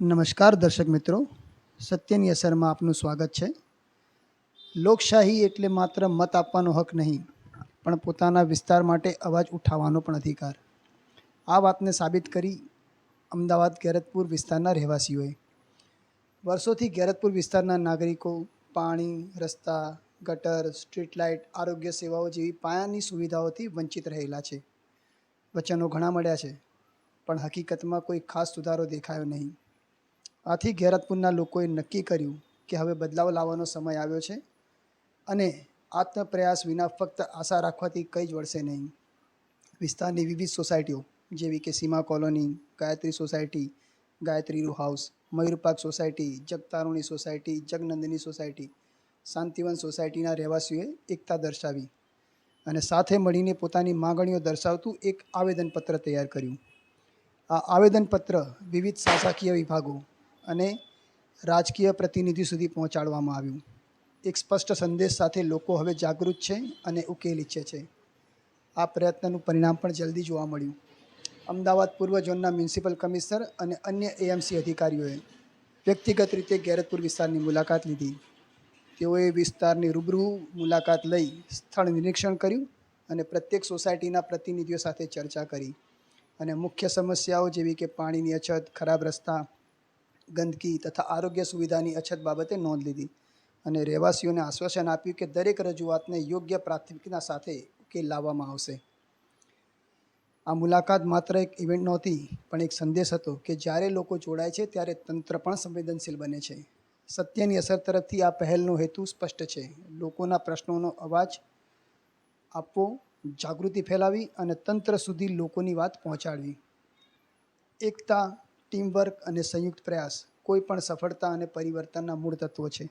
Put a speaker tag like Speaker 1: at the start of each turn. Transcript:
Speaker 1: નમસ્કાર દર્શક મિત્રો. સત્યની અસરમાં આપનું સ્વાગત છે. લોકશાહી એટલે માત્ર મત આપવાનો હક નહીં, પણ પોતાના વિસ્તાર માટે અવાજ ઉઠાવવાનો પણ અધિકાર. આ વાતને સાબિત કરી અમદાવાદ ગેરતપુર વિસ્તારના રહેવાસીઓએ વર્ષોથી ગેરતપુર વિસ્તારના નાગરિકો, પાણી, રસ્તા, ગટર, સ્ટ્રીટ લાઇટ, આરોગ્ય સેવાઓ જેવી પાયાની સુવિધાઓથી વંચિત રહેલા છે. વચનો ઘણા મળ્યા છે, પણ હકીકતમાં કોઈ ખાસ સુધારો દેખાયો નહીં. આથી ગેરતપુરના લોકોએ નક્કી કર્યું કે હવે બદલાવ લાવવાનો સમય આવ્યો છે અને આત્મપ્રયાસ વિના ફક્ત આશા રાખવાથી કંઈ જ વળશે નહીં. વિસ્તારની વિવિધ સોસાયટીઓ, જેવી કે સીમા કોલોની, ગાયત્રી સોસાયટી, ગાયત્રી રૂ house, Mayurpark society, Jagatruni society, Jagnandini society, Shantivan સોસાયટીના રહેવાસીઓએ એકતા દર્શાવી અને સાથે મળીને પોતાની માગણીઓ દર્શાવતું એક આવેદનપત્ર તૈયાર કર્યું. આ આવેદનપત્ર વિવિધ શાસકીય વિભાગો અને રાજકીય પ્રતિનિધિ સુધી પહોંચાડવામાં આવ્યું. એક સ્પષ્ટ સંદેશ સાથે લોકો હવે જાગૃત છે અને ઉકેલ ઈચ્છે છે. આ પ્રયત્નનું પરિણામ પણ જલ્દી જોવા મળ્યું. અમદાવાદ પૂર્વ ઝોનના મ્યુનિસિપલ કમિશનર અને અન્ય એએમસી અધિકારીઓએ વ્યક્તિગત રીતે ગેરતપુર વિસ્તારની મુલાકાત લીધી. તેઓએ વિસ્તારની રૂબરૂ મુલાકાત લઈ સ્થળ નિરીક્ષણ કર્યું અને પ્રત્યેક સોસાયટીના પ્રતિનિધિઓ સાથે ચર્ચા કરી. અને મુખ્ય સમસ્યાઓ જેવી કે પાણીની અછત, ખરાબ રસ્તા ગંદકી તથા આરોગ્ય સુવિધાની અછત બાબતે નોંધ લીધી. અને રહેવાસીઓને આશ્વાસન આપ્યું કે દરેક રજૂઆતને યોગ્ય પ્રાથમિકતા સાથે ઉકેલ લાવવામાં આવશે. આ મુલાકાત માત્ર એક ઇવેન્ટ નહોતી, પણ એક સંદેશ હતો કે જ્યારે લોકો જોડાય છે ત્યારે તંત્ર પણ સંવેદનશીલ બને છે. સત્યની અસર તરફથી આ પહેલનો હેતુ સ્પષ્ટ છે. લોકોના પ્રશ્નોનો અવાજ આપવો, જાગૃતિ ફેલાવી અને તંત્ર સુધી લોકોની વાત પહોંચાડવી. એકતા ટીમવર્ક અને સંયુક્ત પ્રયાસ કોઈ પણ સફળતા અને પરિવર્તનના મૂળ તત્વો છે.